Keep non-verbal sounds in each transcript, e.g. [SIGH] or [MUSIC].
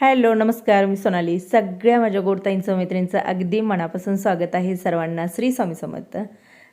Hello नमस्कार मी सोनाली. सगळ्या माझ्या गोडताईंचं मैत्रिणींचं अगदी मनापासून स्वागत आहे सर्वांना. श्री स्वामी समर्थ.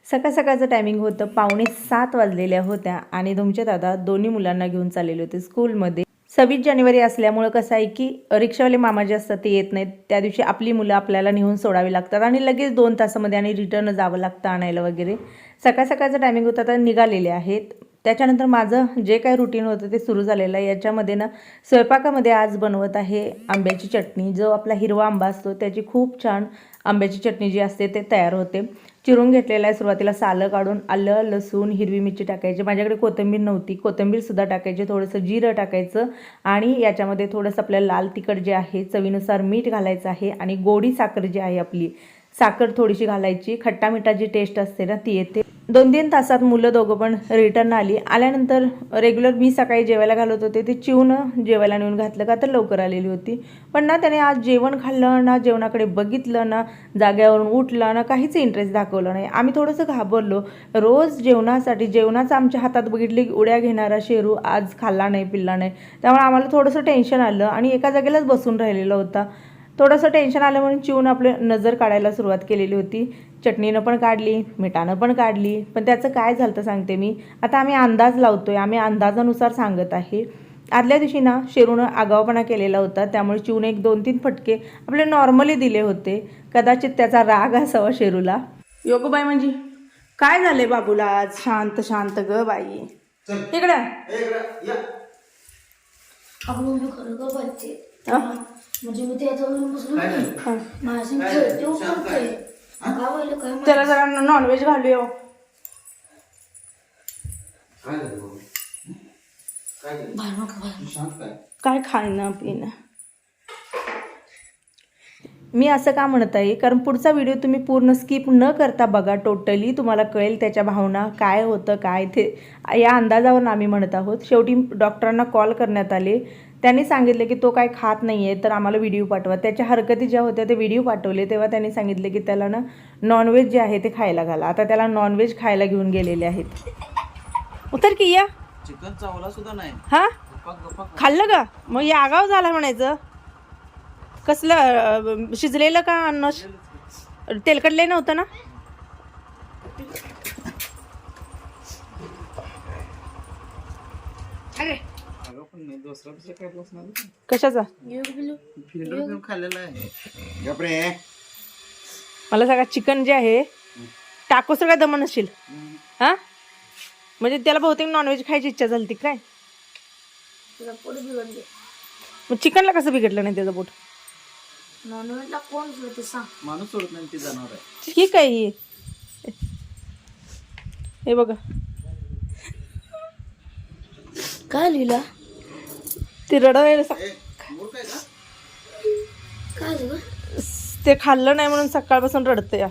सकाळ सकाळचं टायमिंग होतं. पावणे सात वाजलेल्या होत्या आणि तुमचे दादा दोन्ही मुलांना घेऊन चाललेले होते स्कूलमध्ये सव्वीस जानेवारी असल्यामुळं कसं आहे की रिक्षावाले मामा जे असतात ते येत नाहीत. त्या दिवशी आपली मुलं आपल्याला नेऊन सोडावी लागतात आणि लगेच दोन तासामध्ये आणि रिटर्न जावं लागतं आणायला वगैरे. सकाळ सकाळचं टायमिंग होतं तर निघालेले आहेत. त्याच्यानंतर माझं जे काही रुटीन होतं ते सुरू झालेलं आहे. याच्यामध्ये ना स्वयंपाकामध्ये आज बनवत आहे आंब्याची चटणी. जो आपला हिरवा आंबा असतो त्याची खूप छान आंब्याची चटणी जी असते ते तयार होते. चिरून घेतलेलं आहे सुरुवातीला सालं काढून आलं लसूण हिरवी मिरची टाकायची. माझ्याकडे कोथिंबीर नव्हती. कोथिंबीरसुद्धा टाकायची थोडंसं जिरं टाकायचं आणि याच्यामध्ये थोडंसं आपलं लाल तिखट जे आहे चवीनुसार मीठ घालायचं आहे आणि गोडी साखर जी आहे आपली साखर थोडीशी घालायची. खट्टा मिठाची टेस्ट असते ना ती येते. दोन तीन तासात मुलं दोघं पण रिटर्न आली. आल्यानंतर रेग्युलर मी सकाळी जेवायला घालत होते. ते चिवून जेवायला नेऊन घातलं का तर लवकर आलेली होती. पण ना त्याने आज जेवण खाल्लं ना जेवणाकडे बघितलं ना जाग्यावरून उठलं ना काहीच इंटरेस्ट दाखवलं नाही. आम्ही थोडंसं घाबरलो. रोज जेवणासाठी जेवणाचं आमच्या हातात बघितली उड्या घेणारा शेरू आज खाल्ला नाही पिल्ला नाही. त्यामुळे आम्हाला थोडंसं टेन्शन आलं आणि एका जागेलाच बसून राहिलेला होता. थोडंसं टेन्शन आलं म्हणून चिवून आपलं नजर काढायला सुरुवात केलेली होती. चटणीनं पण काढली मिठानं पण काढली. पण त्याचं काय झालं तर सांगते मी? आता आम्ही अंदाज लावतोय. आम्ही अंदाजानुसार सांगत आहे. आदल्या दिवशी ना शेरूनं आगावपणा केलेला होता. त्यामुळे चिवून एक दोन तीन फटके आपले नॉर्मली दिले होते. कदाचित त्याचा राग असावा शेरूला. योगबाई म्हणजे काय झाले बाबूला आज? शांत शांत ग बाई. इकडं? म्हणजे मी त्याच्यावरून बसलो हा. त्याला जरा नॉनव्हेज घालूया झालं काय काय? खाणं पिणं मी असं का म्हणत आहे? कारण पुढचा व्हिडिओ तुम्ही पूर्ण स्किप न करता बघा टोटली तुम्हाला कळेल त्याच्या भावना काय होतं काय ते. या अंदाजावर आम्ही म्हणत आहोत. शेवटी डॉक्टरांना कॉल करण्यात आले. त्यांनी सांगितले की तो काय खात नाही आहे तर आम्हाला व्हिडिओ पाठवा. त्याच्या हरकती ज्या होत्या ते व्हिडिओ पाठवले. तेव्हा त्यांनी सांगितले की त्याला ना नॉनव्हेज जे आहे ते खायला घाला. आता त्याला नॉनव्हेज खायला घेऊन गेलेले आहेत. उतर की या. चिकन चावला सुद्धा नाही. हां? खाल्लं का? मग या आगाव झाला म्हणायचं. कसलं शिजलेलं का अन्न? तेलकटले नव्हतं ना अगं पण नाही दुसरा दुसरा काय बसणार कशाचा? घेऊन खाल्लेला आहे. गपरे मला सगळा चिकन जे आहे टाकोसर काय दमन नसशील हा? म्हणजे त्याला बहुतेक नॉनव्हेज खायची इच्छा झाली ती काय? तुला पोट बिघडले. मग चिकनला कसं बिघडलं नाही त्याचं पोट? नॉनव्हेजला कोण सांग. माणूस सोडत नाही ते जनावर आहे. ठीक आहे ही? हे बघा. काय लिहिला? ते खाल्लं नाही म्हणून सकाळपासून रडते या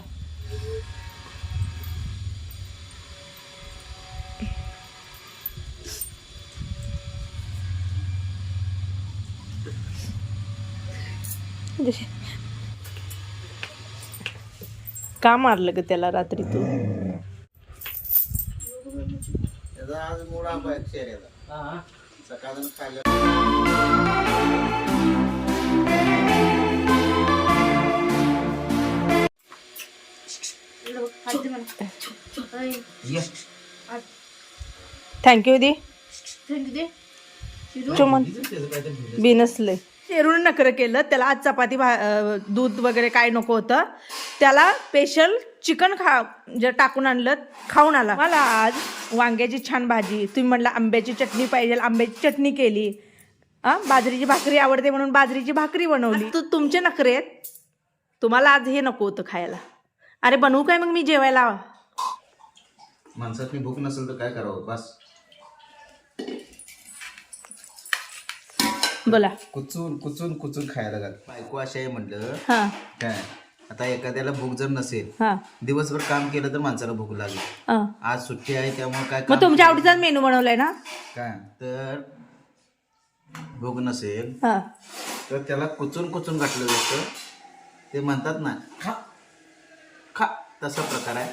का मारलं ग त्याला रात्री तू? त्याचा थँक्यू दी. चुमन. बिनसले शेरून नखरं केलं त्याला आज चपाती भा दूध वगैरे काय नको होतं. त्याला स्पेशल चिकन खा जे टाकून आणलं खाऊन आला. मला आज वांग्याची छान भाजी. तुम्ही म्हणला आंब्याची चटणी पाहिजे आंब्याची चटणी केली. बाजरीची भाकरी आवडते म्हणून बाजरीची भाकरी बनवली. तू तुमचे नखरे आहेत. तुम्हाला आज हे नको होतं खायला. अरे बनवू काय मग मी जेवायला? माणसात भूक नसेल तर काय करावं? बस. बोला. कुचून कुचून कुचून खायला घाल. बायको अशी आहे म्हटलं. हां. काय? आता एखाद्याला भूक जर नसेल हां. दिवसभर काम केलं तर माणसाला भूक लागेल. हां. आज सुट्टी आहे त्यामुळे काय मग काम तुमच्या आवडीचाच मेनू बनवलाय ना? काय? तर भूक नसेल हां. तर त्याला कुचून कुचून घातलं जातं. ते म्हणतात ना खा खा तसा प्रकार आहे.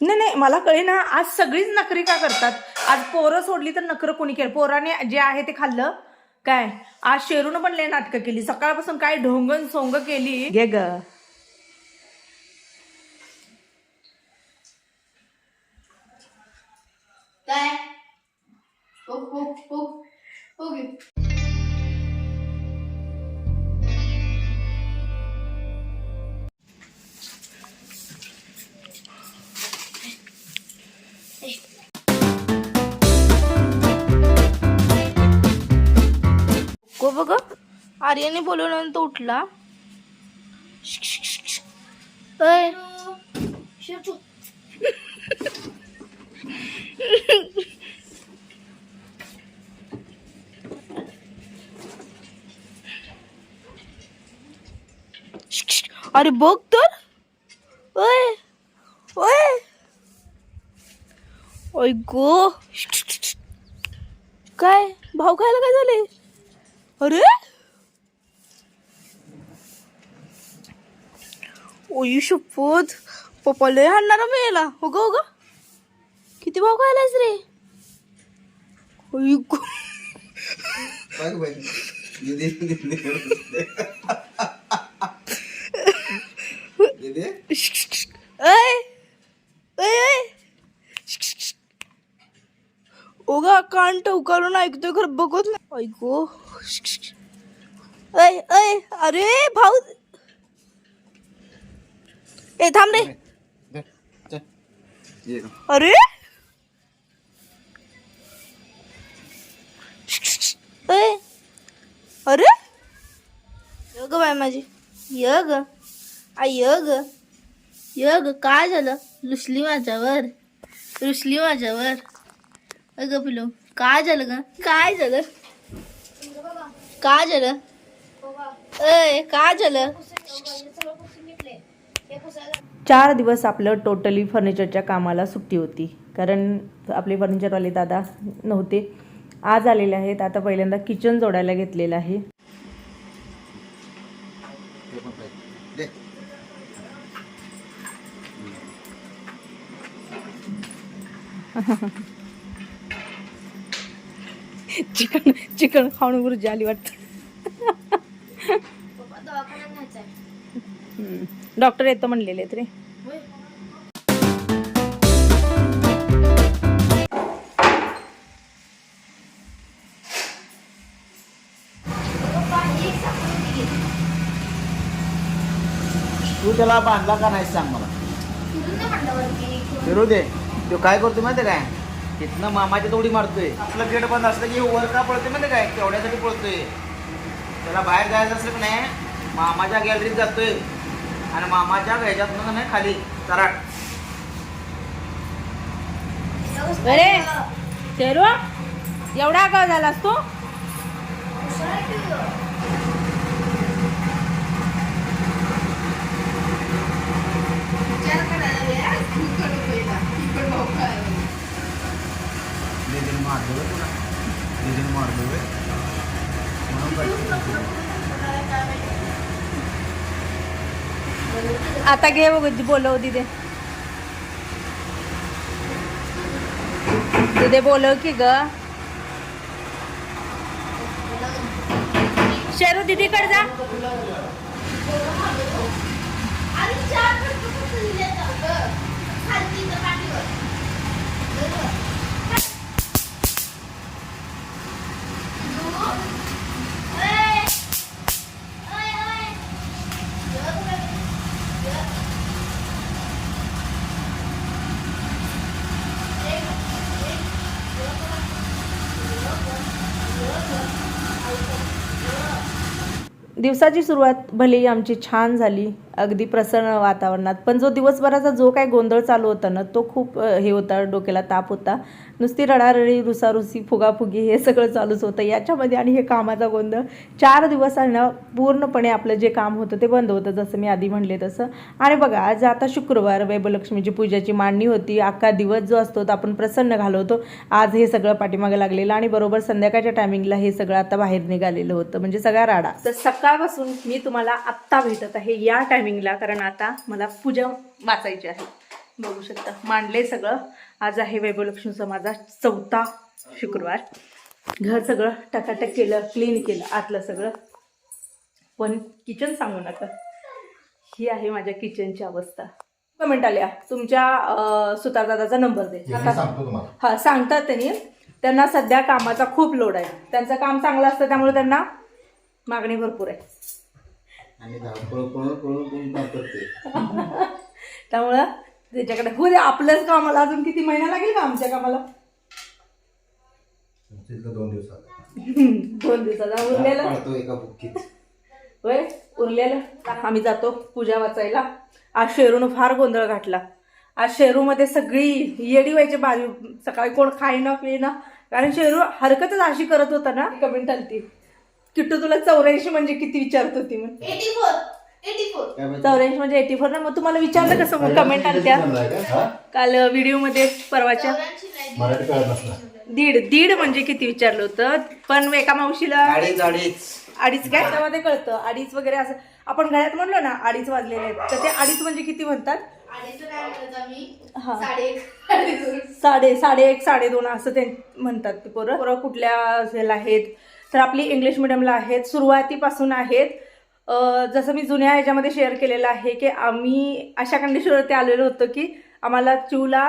नाही नाही मला कळे ना आज सगळीच नखरी का करतात? आज पोरं सोडली तर नखरं कोणी केलं? पोराने जे आहे ते खाल्लं? काय? आज शेरूनं पण लय नाटकं केली. सकाळपासून काय ढोंगण सोंग केली? घे ग. काय? हो गे गो. बघ आर्याने बोलवल्यानंतर उठला [LAUGHS] [LAUGHS] अय शेवटू अरे बघ तर. ओय ओय. ओय गो. काय भाऊ खायला काय झाले? अरे? ओयू शपथ. पप्पा लय हानार मी याला हो ग हो ग. किती भाऊ खायलास रे? ओयू गो. टवकारून ऐकतोय खरं बघत नाही ऐको ऐ ऐ अरे भाऊ। ए थांब रे. अरे। ऐ अरे। य ग बाय माझी। य ग आई य ग य ग काय झालं? रुसली माझ्यावर। रुसली माझ्यावर। अगं पिलो काय झालं ग? काय झालं? काय झालं? अय काय झालं? चार दिवस आपलं टोटली फर्निचरच्या कामाला सुट्टी होती. कारण आपले फर्निचरवाले दादा नव्हते. आज आलेले आहेत. आता पहिल्यांदा किचन जोडायला घेतलेलं आहे. [LAUGHS] चिकन चिकन खाऊन गुरुजी आली वाटतं. डॉक्टर येतो म्हणलेले आहेत रे. होय. पप्पा, एक सापडून दिली. तू त्याला बांधला का नाही सांग मला. फिरू दे. तो काय करतो माहिती काय? तिथनं मामाच्या तोडी मारतोय. आपलं गेट बंद असलं की वर का पळतोय माहिती काय? तेवढ्यासाठी पळतोय त्याला बाहेर जायचं असलं की नाही मामाच्या गॅलरीत जातोय. आणि मामाच्या ह्याच्यातनं नाही खाली. कराट अरे शेरू एवढा का झालास तू हुशार आहे की ग? विचार करायला लागले, हा? इकडं पहिला, इकडं भाऊ काय? दीदीने मारलो होय तुला दीदीने मारलो होय. म्हणून काय? आता घे बघ बोलव दिदे. दिदे बोलव की ग. शेरू दीदीकडे जा चार फटके फक्त दिले तर, ग. खालती इथं पाठीवर. बरोबर. दू. ओय. ओय, ओय. य बघ. य. एक, एक. य बघ. य बघ. य बघ. ऐक. य. दिवसाची सुरुवात भलेही आमची छान झाली. अगदी प्रसन्न वातावरणात. पण जो दिवसभराचा जो काय गोंधळ चालू होता ना तो खूप हे होता डोक्याला ताप होता. नुसती रडारडी रुसारुसी फुगाफुगी हे सगळं चालूच होतं. याच्यामध्ये आणि हे कामाचा गोंधळ चार दिवसांना पूर्णपणे आपलं जे काम होतं ते बंद होतं जसं मी आधी म्हणले तसं. आणि बघा आज आता शुक्रवार वैभलक्ष्मीची पूजाची मांडणी होती. अख्खा दिवस जो असतो तो आपण प्रसन्न घालवतो. आज हे सगळं पाठीमागे लागलेलं आणि बरोबर संध्याकाळच्या टायमिंगला हे सगळं आता बाहेर निघालेलं होतं. म्हणजे सगळा राडा. तर सकाळपासून मी तुम्हाला आत्ता भेटत आहे या टायम टायमिंगला कारण आता मला पूजा वाचायची आहे. बघू शकता मांडले सगळं. आज आहे वैभवलक्ष्मीचा माझा चौथा शुक्रवार. घर सगळं टकाटक केलं क्लीन केलं आतलं सगळं. पण किचन सांगू नका. ही आहे माझ्या किचनची अवस्था. कमेंट आल्या. तुमच्या सुतारदादाचा नंबर दे. हा सांगतात त्यांनी. त्यांना सध्या कामाचा खूप लोड आहे. त्यांचं काम चांगलं असतं त्यामुळे त्यांना मागणी भरपूर आहे. आणि धावपळ पळून पळून करते त्यामुळं त्याच्याकडे हो दे आपल्याच कामाला अजून किती महिना लागेल का आमच्या कामाला? [LAUGHS] दोन दिवसात दोन दिवसाचा उरलेलं? एका बुक्कीत. होय उरलेलं? आम्ही जातो पूजा वाचायला. आज शेरूनं फार गोंधळ घातला. आज शेरूमध्ये सगळी येडी व्हायची बाजू. सकाळी कोण खाईना पिईना. कारण शेरू हरकतच अशी करत होता ना? कमेंट आलती. किट्टू तुला चौऱ्याऐंशी म्हणजे किती विचारत होती मग एटी फोर एटी फोर. काय माहिती? चौऱ्याऐंशी म्हणजे एटी फोर ना मग तुम्हाला विचारलं कसं मग कमेंट आलत्या? हा? काल व्हिडिओमध्ये परवाच्या. मराठी कळत नसणार दीड दीड म्हणजे किती विचारलं होतं? पण एका मावशीला अडीच अडीच. अडीच काय? त्यामध्ये कळतं. अडीच वगैरे असं. आपण घरात म्हणलो ना अडीच वाजलेले आहेत. तर ते अडीच म्हणजे किती म्हणतात? अडीचचं काय म्हणत आम्ही हा. साडे साडे साडे एक साडे दोन असं ते म्हणतात ते पोरं. पोरं कुठल्या ह्याला आहेत? तर आपली इंग्लिश मिडियमला आहेत. सुरुवातीपासून आहेत. जसं मी जुन्या ह्याच्यामध्ये शेअर केलेलं आहे की आम्ही अशा कंडिशनवरती आलेलो होतो की आम्हाला चूला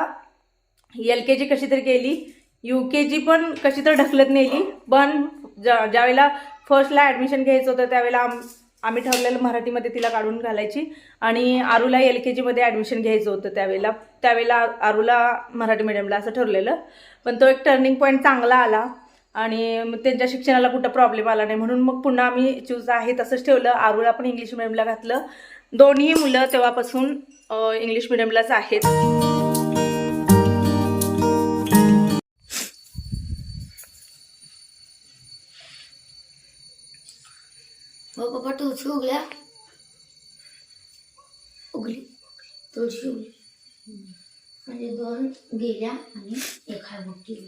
एल के जी कशी तरी गेली यू के जी पण कशी तर ढकलत नेली पण ज्या ज्यावेळेला फर्स्टला ॲडमिशन घ्यायचं होतं त्यावेळेला आम आम्ही ठरलेलं मराठीमध्ये तिला काढून घालायची. आणि आरूला एल के जीमध्ये ॲडमिशन घ्यायचं होतं त्यावेळेला त्यावेळेला आरूला मराठी मिडियमला असं ठरलेलं. पण तो एक टर्निंग पॉईंट चांगला आला. आणि मग त्यांच्या शिक्षणाला कुठं प्रॉब्लेम आला नाही. म्हणून मग पुन्हा आम्ही चूज आहे तसंच ठेवलं. आरूला पण इंग्लिश मिडियमला घातलं. दोन्ही मुलं तेव्हापासून इंग्लिश मिडियमलाच आहेत. पप्पा तुळशी उगल्या? उगली. तुळशी उगली. म्हणजे दोन गेल्या आणि उगली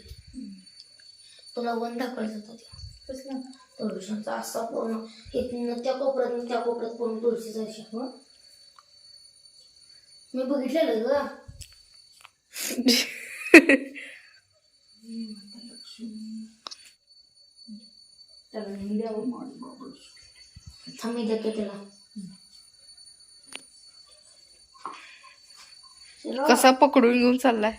तुला वन दाखवायचं होता तुळशीचा असा पूर्ण इथनं त्या कोपऱ्यात त्या कोपऱ्यात पूर्ण तुळशीचा शेप हं. मी बघितलेलं ग. थांब मी देते त्याला. कसा पकडून घेऊन चाललाय?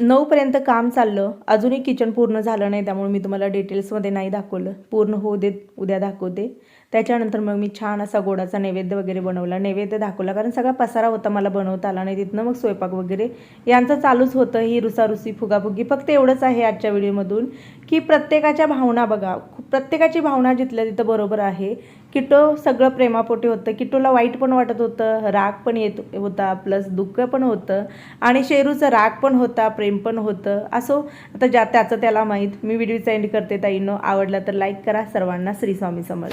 नऊपर्यंत काम चाललं. अजूनही किचन पूर्ण झालं नाही त्यामुळे मी तुम्हाला डिटेल्समध्ये नाही दाखवलं. पूर्ण होऊ देत उद्या दाखवते. त्याच्यानंतर मग मी छान असा गोडाचा नैवेद्य वगैरे बनवला. नैवेद्य दाखवला कारण सगळा पसारा होता मला बनवता आला नाही. तिथनं मग स्वयंपाक वगैरे. यांचं चालूच होतं ही रुसारुसी फुगाफुगी. फक्त एवढंच आहे आजच्या व्हिडिओमधून की प्रत्येकाच्या भावना बघा. प्रत्येकाची भावना जिथल्या तिथं बरोबर आहे. किटो सगळं प्रेमापोटी होतं. किटोला वाईट पण वाटत होतं राग पण येत होता प्लस दुःख पण होतं आणि शेरूचं राग पण होता प्रेम पण होतं. असो आता ज्या त्याचं त्याला माहीत. मी व्हिडिओचा एंड करते ताईंनो. आवडला तर लाईक करा. सर्वांना श्रीस्वामी समज समर्थ.